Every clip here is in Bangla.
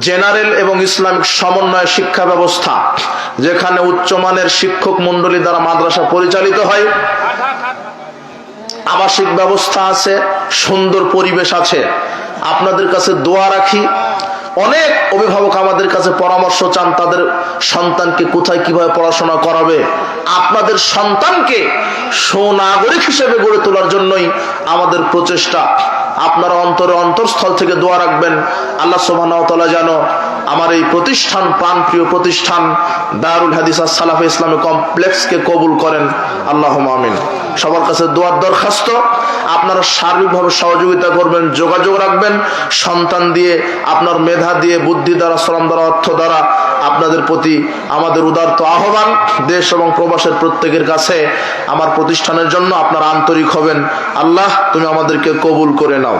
জেনারেল এবং ইসলামিক সমন্বয় শিক্ষা ব্যবস্থা, যেখানে উচ্চমানের শিক্ষক মন্ডলী দ্বারা মাদ্রাসা পরিচালিত হয়। আবাসিক ব্যবস্থা আছে, সুন্দর পরিবেশ আছে। আপনাদের কাছে দোয়া রাখি। অনেক অভিভাবক আমাদের কাছে পরামর্শ চান তাদের সন্তানকে কোথায় কীভাবে পড়াশোনা করাবে। আপনাদের সন্তানকে সুনাগরিক হিসেবে গড়ে তোলার জন্যই আমাদের প্রচেষ্টা। আপনারা অন্তরে অন্তরস্থল থেকে দোয়া রাখবেন। আল্লাহ সোবাহ যেন আমার এই প্রতিষ্ঠান, প্রাণপ্রিয় প্রতিষ্ঠান দারুল হাদিস সালাফে ইসলামী কমপ্লেক্সকে কবুল করেন। আল্লাহ মামিন সবার কাছে দোয়ার দরখাস্ত। আপনারা সার্বিকভাবে সহযোগিতা করবেন, যোগাযোগ রাখবেন। সন্তান দিয়ে, আপনার মেধা দিয়ে, বুদ্ধি দ্বারা, শ্রম দ্বারা, অর্থ দ্বারা আপনাদের প্রতি আমাদের উদার্ত আহ্বান। দেশ এবং প্রবাসের প্রত্যেকের কাছে আমার প্রতিষ্ঠানের জন্য আপনারা আন্তরিক হবেন। আল্লাহ, তুমি আমাদেরকে কবুল করে নাও।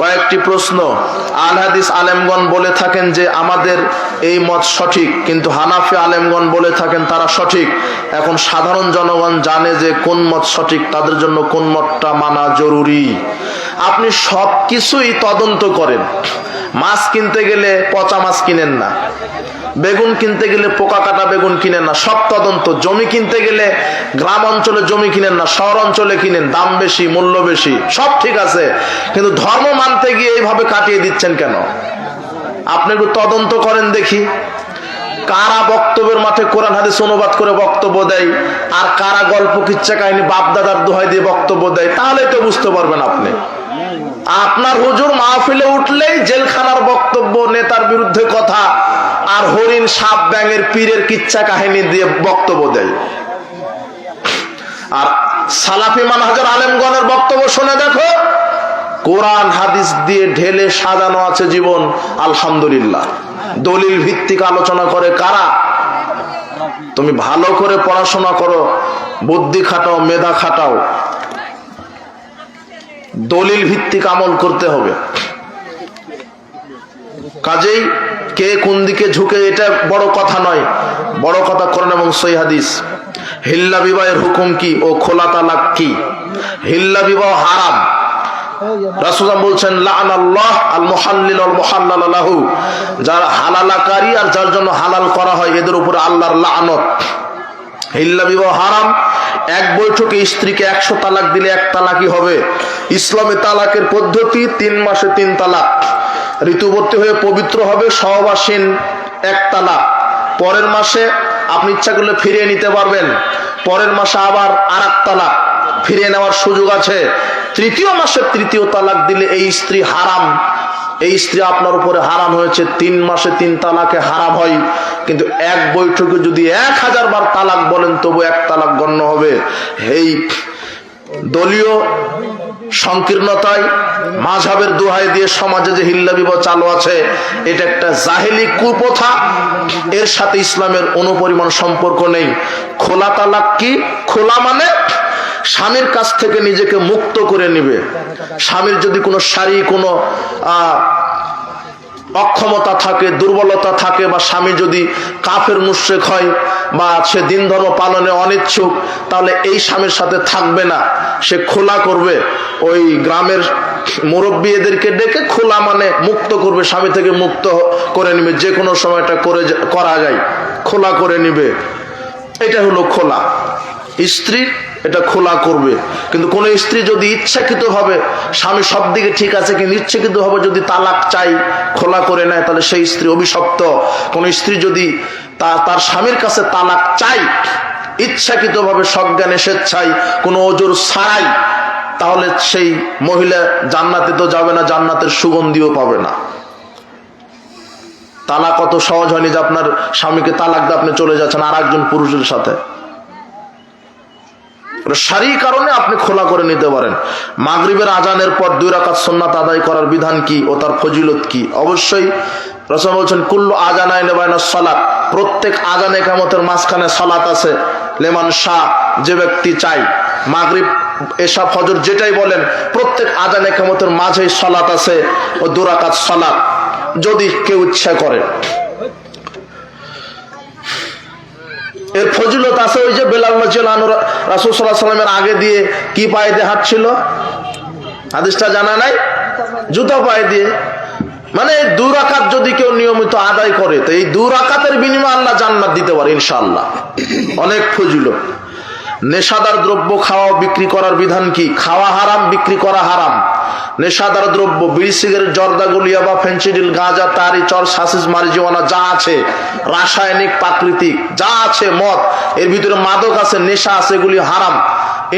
কয়েকটি প্রশ্ন। আল হাদিস আলেমগণ বলে থাকেন যে, আমাদের এই মত সঠিক। কিন্তু হানাফি আলেমগণ বলে থাকেন, তারা সঠিক। এখন সাধারণ জনগণ জানে যে, কোন মত সঠিক, তাদের জন্য কোন মতটা মানা জরুরি। আপনি সব কিছুই তদন্ত করেন। মাছ কিনতে গেলে পচা মাছ কিনেন না। বেগুন কিনতে গেলে পোকা কাটা বেগুন কিনেন না, সব তদন্ত। জমি কিনতে গেলে গ্রাম অঞ্চলে জমি কিনেন না, শহর অঞ্চলে কিনেন, দাম বেশি, মূল্য বেশি, সব ঠিক আছে। কিন্তু ধর্ম মানতে গিয়ে এইভাবে কাটিয়ে দিচ্ছেন কেন? আপনি একটু তদন্ত করেন দেখি। কারা বক্তব্যের মাঠে কোরআন, হাদিস অনুবাদ করে বক্তব্য দেয়, আর কারা গল্প, কিচ্ছা, কাহিনী, বাপদাদার দোহাই দিয়ে বক্তব্য দেয় তাহলে তো বুঝতে পারবেন আপনি। আপনার হুজুর মাহফিলে উঠলেই জেলখানার বক্তব্য, নেতার বিরুদ্ধে কথা আর হরিণ সাপ ব্যাঙের পীরের কিচ্ছা কাহিনী দিয়ে বক্তব্য দেয়। আর সালাফি মানহাজার আলেমগণের বক্তব্য শুনে দেখো, কোরআন, হাদিস দিয়ে ঢেলে সাজানো আছে জীবন, আলহামদুলিল্লাহ। দলিল ভিত্তিক আলোচনা করে কারা? তুমি ভালো করে পড়াশোনা করো, বুদ্ধি খাটাও, মেধা খাটাও। দলিল ভিত্তিক আমল করতে হবে। কাজেই কে কোন দিকে ঝুঁকে, এটা বড় কথা নয়। বড় কথা করেন এবং সই হাদিস। হিল্লা বিবাহের হুকুম কি ও খোলা তালাক কি? হিল্লা বিবাহ হারাম। বলছেন লাআনাল্লাহ আল যারা আর যার জন্য হালাল করা হয়, এদের আল্লাহর হিল্লা বিবাহ হারাম এক বৈঠকে স্ত্রীকে একশো তালাক দিলে এক তালাকই হবে। ইসলামে তালাকের পদ্ধতি তিন মাসে তিন তালাক। ঋতুবর্তী হয়ে পবিত্র হবে সহবাসীন এক তালাক। পরের মাসে আপনি ইচ্ছা করলে ফিরিয়ে নিতে পারবেন। পরের মাসে আবার আর তালাক। ফিরিয়ে নেওয়ার সুযোগ আছে। তৃতীয় মাসে তৃতীয় তালাক দিলে এই স্ত্রী হারাম। এই স্ত্রী আপনার উপরে হারাম হয়েছে, তিন মাসে তিন তালাকে হারাম হয়, কিন্তু এক বৈঠকে যদি এক হাজার বার তালাক বলেন, তবু এক তালাক গণ্য হবে। এই দলীয় সংকীর্ণতায় মাঝাবের দোহাই দিয়ে সমাজে যে হিল্লা বিবাহ চালু আছে, এটা একটা জাহেলি কুপ্রথা এর সাথে ইসলামের অনুপরিমাণ সম্পর্ক নেই। খোলা তালাক কি? খোলা মানে স্বামীর কাছ থেকে নিজেকে মুক্ত করে নিবে। স্বামীর যদি কোনো শারী, কোনো অক্ষমতা থাকে, দুর্বলতা থাকে, বা স্বামী যদি কাফের মুশ্রেক হয়, বা সে দিন ধর্ম পালনে অনিচ্ছুক, তাহলে এই স্বামীর সাথে থাকবে না। সে খোলা করবে। ওই গ্রামের মুরব্বী এদেরকে ডেকে খোলা মানে মুক্ত করবে, স্বামী থেকে মুক্ত করে নিবে, যে কোনো সময়টা করে করা যায়। খোলা করে নিবে। এটা হলো খোলা। স্ত্রীর এটা খোলা করবে। কিন্তু কোন স্ত্রী যদি ইচ্ছাকৃত ভাবে, স্বামী সব দিকে ঠিক আছে কিন্তু ইচ্ছাকৃত ভাবে যদি তালাক চাই, খোলা করে নেয়, তাহলে সেই স্ত্রী অভিশপ্ত। কোন স্ত্রী যদি তার স্বামীর কাছে তালাক চাই, ইচ্ছাকৃত ভাবে সজ্ঞানে স্বেচ্ছায় কোনো ওজোর ছাড়াই, তাহলে সেই মহিলা জান্নাতে তো যাবে না, জান্নাতের সুগন্ধিও পাবে না। তালাক কত সহজ হয়নি যে আপনার স্বামীকে তালাক দিয়ে আপনি চলে যাচ্ছেন আর একজন পুরুষের সাথে। সারি কারণে আপনি খোলা করে নিতে পারেন। মাগরিবের আজানের পর দুই রাকাত সন্ন্যাত আদায় করার বিধান কি ও তার ফজিলত কি? অবশ্যই রসম বলছেন, কুল্লু আজানায় নেবায়না সলাৎ প্রত্যেক আজান একামতের মাঝখানে সলাৎ আছে। লেমান শাহ যে ব্যক্তি চাই মাগরিব এসা ফজর যেটাই বলেন, প্রত্যেক আজান একামতের মাঝেই সলাৎ আছে ও দুরাকাত সলাৎ যদি কেউ ইচ্ছা করে। এর ফজিলত আছে ওই যে বেলাল রাসুল সাল্লাহ সাল্লামের আগে দিয়ে কি পায়ে দিয়ে হাঁটছিল? হাদিসটা জানা নাই? জুতা পায়ে দিয়ে। মানে এই দু রাকাত যদি কেউ নিয়মিত আদায় করে, তো এই দু রাকাতের বিনিময়ে আল্লাহ জান্নাত দিতে পারে ইনশাআল্লাহ। অনেক ফজিল নেশাদার দ্রব্য খাওয়া বিক্রি করার বিধান কি? খাওয়া হারাম, বিক্রি করা হারাম। নেশাদার দ্রব্য, বিড়ি, সিগারেট, জর্দা, গুলিয়া বা ফেন্সিডিল গাঁজা, তারি, চর, সাসিস মারিজওয়ানা যা আছে, রাসায়নিক, প্রাকৃতিক, যা আছে মদ, এর ভিতরে মাদক আছে, নেশা আছে, এগুলি হারাম।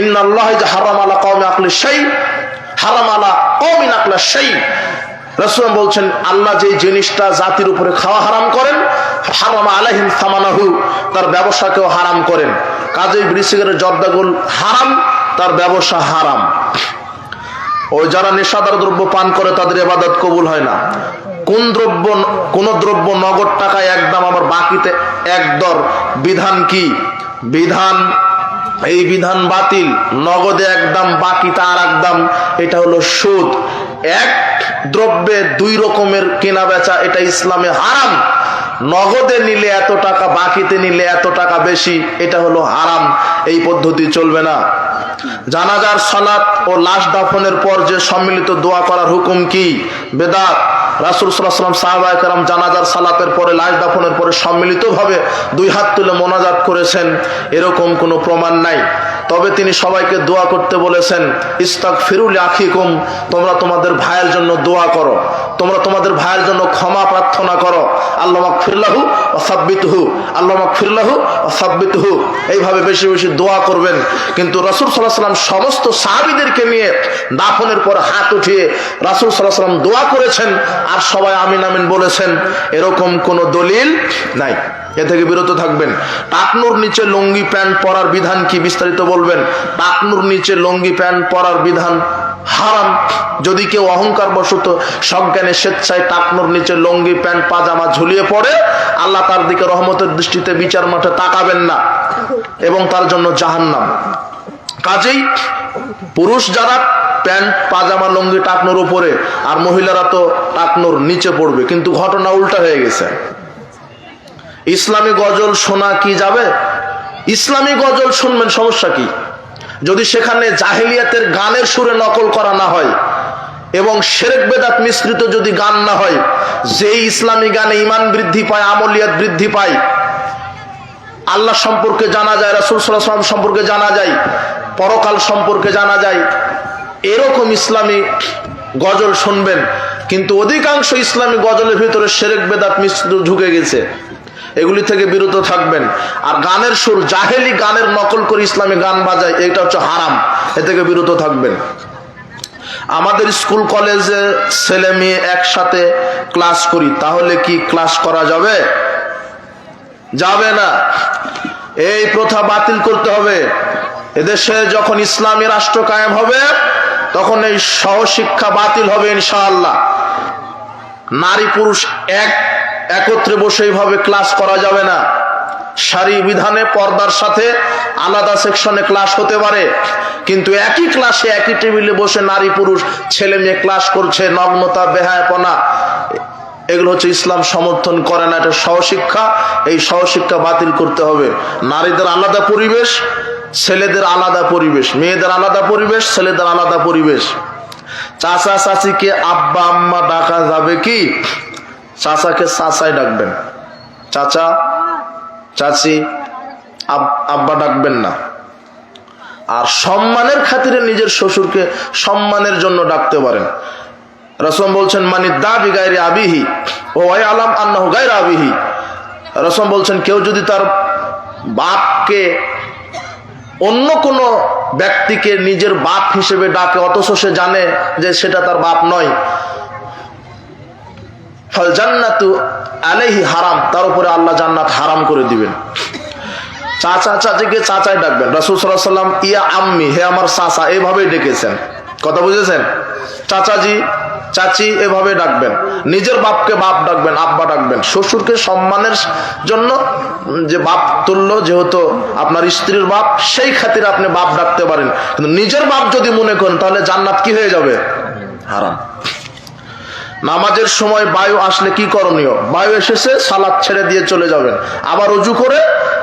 ইন্নাল্লাহ হারাম আলা আকলি সেই হারাম আলা সেই বলছেন, আল্লাহ যে জিনিসটা জাতির উপরে খাওয়া হারাম করেন, হারাম আলাহিম সামানাহু, তার ব্যবসাকেও হারাম করেন। কাজেই বিড়ি, সিগারেট জর্দাগুল হারাম, তার ব্যবসা হারাম। ওই যারা নেশাদার দ্রব্য পান করে তাদের এবাদত কবুল হয় না। কোন দ্রব্য কোন দ্রব্য নগদ টাকায় একদম আমার বাকিতে একদর বিধান কি? বিধান, এই বিধান বাতিল। নগদে একদম বাকি তার একদম এটা হলো সুদ। এক দ্রব্যে দুই রকমের কেনা বেচা, এটা ইসলামে হারাম। নগদে নিলে এত টাকা, বাকিতে নিলে এত টাকা বেশি, এটা হলো হারাম। এই পদ্ধতি চলবে না। জানাজার সালাত ও লাশ দাফনের পর যে সম্মিলিত দোয়া করার হুকুম কি? বেদাত। রাসুল সাল্লাম সাহাবাহ কালাম জানাজার সালাতের পরে, লাশ দাফনের পরে সম্মিলিতভাবে দুই হাত তুলে মোনাজাত করেছেন। এরকম কোনো প্রমাণ নাই। তবে তিনি সবাইকে দোয়া করতে বলেছেন ইস্তাক ফিরুল আখিকুম তোমরা তোমাদের ভাইয়ের জন্য দোয়া করো। তোমরা তোমাদের ভাইয়ের জন্য ক্ষমা প্রার্থনা করো। আল্লাহ ফিরলাহু ও সাব্বিতহু, আল্লাহ ফিরলাহু ও সাব্বিতহু। এইভাবে বেশি বেশি দোয়া করবেন। কিন্তু রসুল সাল্লাহ সাল্লাম সমস্ত সাহাবিদেরকে নিয়ে দাফনের পর হাত উঠিয়ে রাসুল সাল্লাহ সাল্লাম দোয়া করেছেন আর সবাই আমিন আমিন বলেছেন, এরকম কোনো দলিল নাই। এ থেকে বিরত থাকবেন। টাকনুর নিচে লুঙ্গি, প্যান্ট পরার বিধান কি বিস্তারিত বলবেন? টাকনুর নিচে লুঙ্গি, প্যান্ট পরার বিধান হারাম। যদি কেউ অহংকার বশত সজ্ঞানে স্বেচ্ছায় টাকনুর নিচে লুঙ্গি, প্যান্ট, পাজামা ঝুলিয়ে পড়ে, আল্লাহ তার দিকে রহমতের দৃষ্টিতে বিচার মাঠে তাকাবেন না এবং তার জন্য জাহান্নাম। কাজেই পুরুষ যারা প্যান্ট, পাজামা, লুঙ্গি টাকনোর উপরে, আর মহিলারা তো টাকনোর নিচে পড়বে, কিন্তু ঘটনা উল্টা হয়ে গেছে। ইসলামী গজল শোনা কি যাবে? ইসলামী গজল শুনবেন, সমস্যা কি? যদি সেখানে জাহিলিয়াতের গানের সুরে নকল করা না হয়, এবং সেরেক বেদাত মিশ্রিত যদি গান না হয় যে ইসলামী গানে ইমান বৃদ্ধি পায়, আমলিয়াত বৃদ্ধি পায় আল্লাহ সম্পর্কে জানা যায়, রাসুল সাল্লাম সম্পর্কে জানা যায়, পরকাল সম্পর্কে জানা যায়। এরকম ইসলামী গজল শুনবেন, কিন্তু অধিকাংশ ইসলামী গজলের ভিতরে সেরেক বেদাত মিশ্রিত ঢুকে গেছে। এগুলি থেকে বিরত থাকবেন। আর গানের সুর, জাহেলি গানের নকল করে ইসলামী গান বাজায়, এটা হচ্ছে হারাম। এ থেকে বিরত থাকবেন। আমাদের স্কুল, কলেজে ছেলে মেয়ে একসাথে ক্লাস করি, তাহলে কি ক্লাস করা যাবে? যাবে না। এই প্রথা বাতিল করতে হবে। এদেশে যখন ইসলামী রাষ্ট্র কায়েম হবে, তখন এই সহশিক্ষা বাতিল হবে ইনশাআল্লাহ। নারী পুরুষ এক, একত্রে বসে এইভাবে ক্লাস করা যাবে না। সারি বিধানে পর্দার সাথে আলাদা সেকশনে ক্লাস হতে পারে, কিন্তু একই ক্লাসে একই টেবিলে বসে নারী পুরুষ ছেলে মেয়ে ক্লাস করছে, নগ্নতা, বেহায়পনা। এগুলো হচ্ছে ইসলাম সমর্থন করে না, এটা সহশিক্ষা এই সহশিক্ষা বাতিল করতে হবে। নারীদের আলাদা পরিবেশ, ছেলেদের আলাদা পরিবেশ। মেয়েদের আলাদা পরিবেশ, ছেলেদের আলাদা পরিবেশ। চাচা, চাচিকে আব্বা, আম্মা ডাকা যাবে কি? চাচাকে চাচাই ডাকবেন। চাচা, চাচি আব্বা ডাকবেন না। আর সম্মানের খাতিরে নিজের শ্বশুরকে সম্মানের জন্য ডাকতে পারেন। রসম বলছেন মানে দাবি গাইরে আবিহি, ও ওয়াই আলাম আন্নাহ গাইরে আবিহি। রসম বলছেন, কেউ যদি তার বাপকে অন্য কোনো ব্যক্তিকে নিজের বাপ হিসেবে ডাকে, অথচ সে জানে যে সেটা তার বাপ নয়। ফল জান্নাতু আলেহি হারাম, তার উপরে আল্লাহ জান্নাত হারাম করে দিবেন। চাচা, চাচিকে চাচাই ডাকবেন। রাসুল সাল্লাম ইয়া আম্মি, হে আমার চাচা এইভাবেই ডেকেছেন। কথা বুঝেছেন? চাচাজি চাচি এভাবে ডাকবেন, নিজের বাপকে বাপ ডাকবেন, আব্বা ডাকবেন, শ্বশুরকে সম্মানের জন্য যে বাপ তুল্য, যেহেতু আপনার স্ত্রীর বাপ, সেই খাতিরে আপনি বাপ ডাকতে পারেন। কিন্তু নিজের বাপ যদি মনে করেন, তাহলে জান্নাত কি হয়ে যাবে? হারাম। নামাজের সময় বায়ু আসলে কি করণীয়? বায়ু এসেছে, সালাদ ছেড়ে দিয়ে চলে যাবেন। আবার উজু করে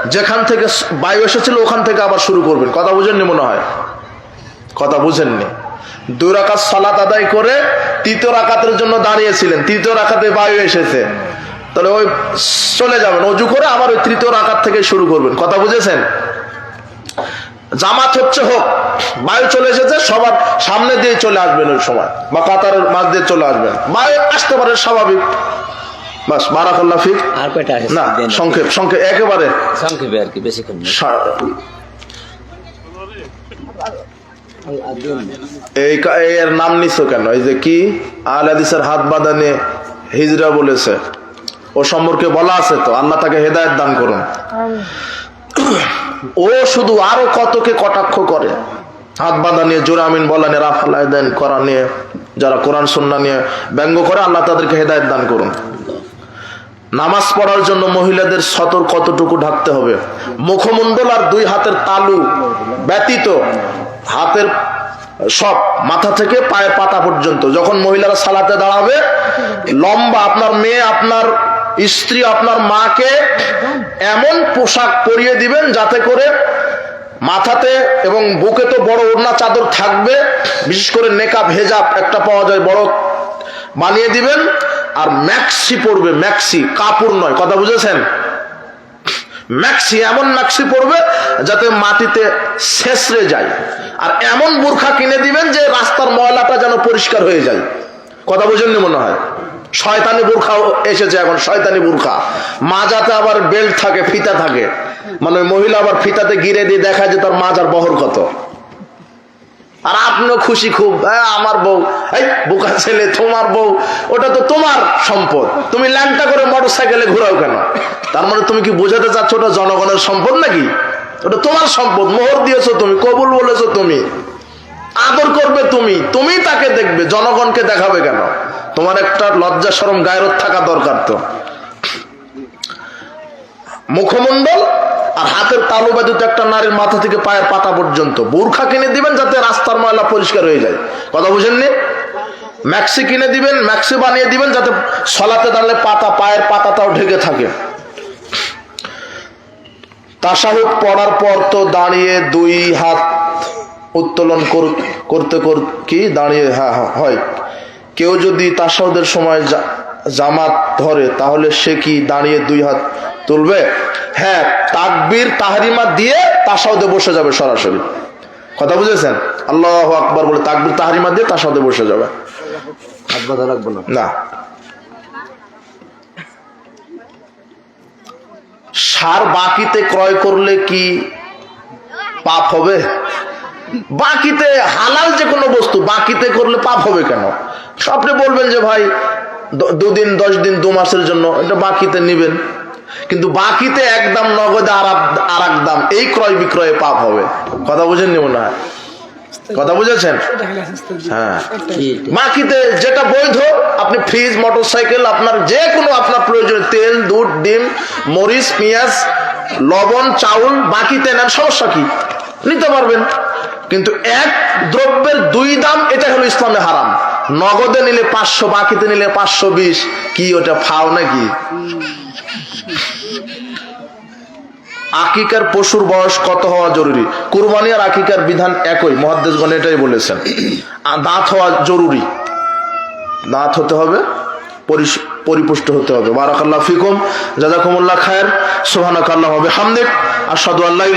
যেখান থেকে বায়ু এসেছিল, ওখান থেকে আবার শুরু করবেন। কথা বুঝেননি মনে হয়? কথা বুঝেননি। দুই রাকাত সালাত আদায় করে তৃতীয় রাকাতের জন্য দাঁড়িয়েছিলেন। তৃতীয় রাকাতে বায়ু এসেছে। তাহলে ওই চলে যাবেন অজু করে আবার ওই তৃতীয় রাকাত থেকে শুরু করবেন। কথা বুঝেছেন? জামাত হচ্ছে হোক বায়ু চলে এসেছে সবার সামনে দিয়ে চলে আসবেন ওই সময় বা কাতারের মাঝ দিয়ে চলে আসবেন। বায়ু আসতে পারে স্বাভাবিক। বাস বারাকাল্লা ফিক। আর কয়টা না। সংক্ষেপ সংক্ষেপ একেবারে সংক্ষেপে আর কি বেশি। এই এর নাম নিছো কেন? এই যে কি? আল হাদিসের হাত বাঁধানে হিজরা বলেছে। ও সম্পর্কে বলা আছে তো। আল্লাহ তাকে হেদায়েত দান করুন। ও শুধু আরও কতকে কটাক্ষ করে? হাত বাঁধা নিয়ে জোরামিন বলা নিয়ে রাফালাই দেন করা নিয়ে যারা কোরআন সন্না নিয়ে ব্যঙ্গ করে আল্লাহ তাদেরকে হেদায়েত দান করুন। নামাজ পড়ার জন্য মহিলাদের সতর কতটুকু ঢাকতে হবে? মুখমণ্ডল আর দুই হাতের তালু ব্যতীত হাতের সব মাথা থেকে পায়ের পাতা পর্যন্ত। যখন মহিলারা সালাতে দাঁড়াবে, লম্বা আপনার মেয়ে, আপনার স্ত্রী, আপনার মাকে এমন পোশাক পরিয়ে দিবেন যাতে করে মাথাতে এবং বুকে তো বড় ওড়না চাদর থাকবে, বিশেষ করে নেকাব, হেজাব একটা পাওয়া যায়, বড় বানিয়ে দিবেন, আর ম্যাক্সি পড়বে ম্যাক্সি, কাপড় নয়, কথা বুঝেছেন? ম্যাক্সি, এমন ম্যাক্সি পড়বে যাতে মাটিতে শেষরে যায়। আর এমন বোরখা কিনে দিবেন যে রাস্তার ময়লাটা যেন পরিষ্কার হয়ে যায়। কথা বুঝেননি মনে হয়? শয়তানি বোরখা এসেছে এখন, শয়তানি বোরখা। মাজাতে আবার বেল্ট থাকে, ফিতা থাকে। মানে মহিলা আবার ফিতাতে গিরে দিয়ে দেখা যে তার মাজার বহর কত। আর আপনিও খুশি খুব আমার বউ, এই বোকা ছেলে, তোমার বউ, ওটা তো তোমার সম্পদ। তুমি ল্যাংটা করে মোটর সাইকেলে ঘুরাও কেন? তার মানে তুমি কি বোঝাতে চাচ্ছ ওটা জনগণের সম্পদ নাকি? ওটা তোমার সম্পদ, মোহর দিয়েছ তুমি, কবুল বলেছ তুমি। আদর করবে তুমি তুমি তাকে দেখবে, জনগণকে দেখাবে কেন? তোমার একটা লজ্জা সরম গায়রত থাকা দরকার তো। মুখমণ্ডল আর হাতের তালু ব্যতীত একটা নারীর মাথা থেকে পায়ের পাতা পর্যন্ত। বোরখা কিনে দিবেন যাতে রাস্তার ময়লা পরিষ্কার হয়ে যায়। কথা বুঝেননি? ম্যাক্সি কিনে দিবেন, ম্যাক্সি বানিয়ে দিবেন যাতে সলাতে দাঁড়ালে পাতা, পায়ের পাতাটাও ঢেকে থাকে। তাসাহুদ পড়ার পর তো দাঁড়িয়ে দুই হাত উত্তোলন কর- করতে কি? দাঁড়িয়ে হ্যাঁ হ্যাঁ, হয়। কেউ যদি তাসাহুদের সময় জামাত ধরে তাহলে সে কি দাঁড়িয়ে দুই হাত তুলবে? হ্যাঁ তাকবীর তাহরিমা দিয়ে তাসাউদে বসে যাবে সরাসরি। কথা বুঝেছেন? আল্লাহ আকবার বলে তাকবীর তাহরিমা দিয়ে তাসাউদে বসে যাবে। হাত বাঁধা লাগবে না? না। সার বাকিতে ক্রয় করলে কি পাপ হবে? বাকিতে হালাল যে কোনো বস্তু, বাকিতে করলে পাপ হবে কেন? আপনি বলবেন যে ভাই দুদিন, দশ দিন, দু মাসের জন্য এটা বাকিতে নিবেন। কিন্তু বাকিতে একদম নগদে আর এক দাম, এই ক্রয় বিক্রয়ে পাপ হবে। কথা বুঝেননি মনে হয়? কথা বুঝেছেন? হ্যাঁ। কি? বাকিতে যেটা বৈধ আপনি ফ্রিজ মোটরসাইকেল আপনার যে কোনো আপনার প্রয়োজনে তেল দুধ ডিম মরিচ পেঁয়াজ লবণ চাউল বাকিতে নেন সমস্যা কি? নিতে পারবেন। কিন্তু এক দ্রব্যের দুই দাম এটা হলো ইসলামে হারাম। নগদে নিলে পাঁচশো বাকিতে নিলে পাঁচশো বিশ। কি ওটা ফাও নাকি? আকিকার পশুর বয়স কত হওয়া জরুরি? কুরবানি আর আকিকার বিধান একই মহাদ্দেশগণ এটাই বলেছেন। দাঁত হওয়া জরুরি। দাঁত হতে হবে পরিপুষ্ট হতে হবে। বারাকাল্লাহ ফিকুম, জাজাকুমুল্লাহ খায়ের। সোহানাকাল্লাহ হবে হামদেক আর সাদু আল্লাহ